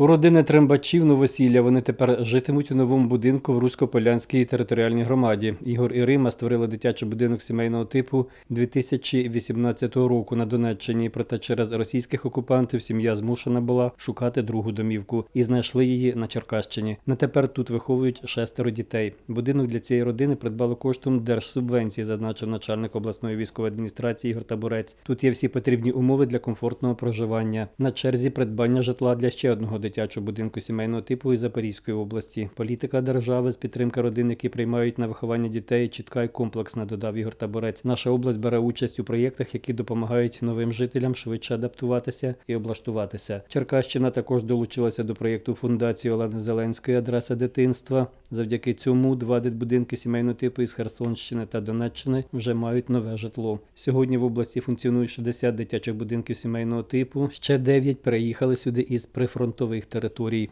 У родини Трембачів новосілля вони тепер житимуть у новому будинку в Русько-Полянській територіальній громаді. Ігор і Рима створили дитячий будинок сімейного типу 2018 року на Донеччині. Проте через російських окупантів сім'я змушена була шукати другу домівку і знайшли її на Черкащині. На тепер тут виховують шестеро дітей. Будинок для цієї родини придбали коштом держсубвенції, зазначив начальник обласної військової адміністрації Ігор Табурець. Тут є всі потрібні умови для комфортного проживання. На черзі придбання житла для ще одного дитячого будинку сімейного типу із Запорізької області. Політика держави з підтримки родин, які приймають на виховання дітей, чітка і комплексна, додав Ігор Таборець. Наша область бере участь у проєктах, які допомагають новим жителям швидше адаптуватися і облаштуватися. Черкащина також долучилася до проєкту фундації Олени Зеленської адреса дитинства. Завдяки цьому два дитбудинки сімейного типу із Херсонщини та Донеччини вже мають нове житло. Сьогодні в області функціонують 60 дитячих будинків сімейного типу. Ще 9 переїхали сюди із прифронтових територій.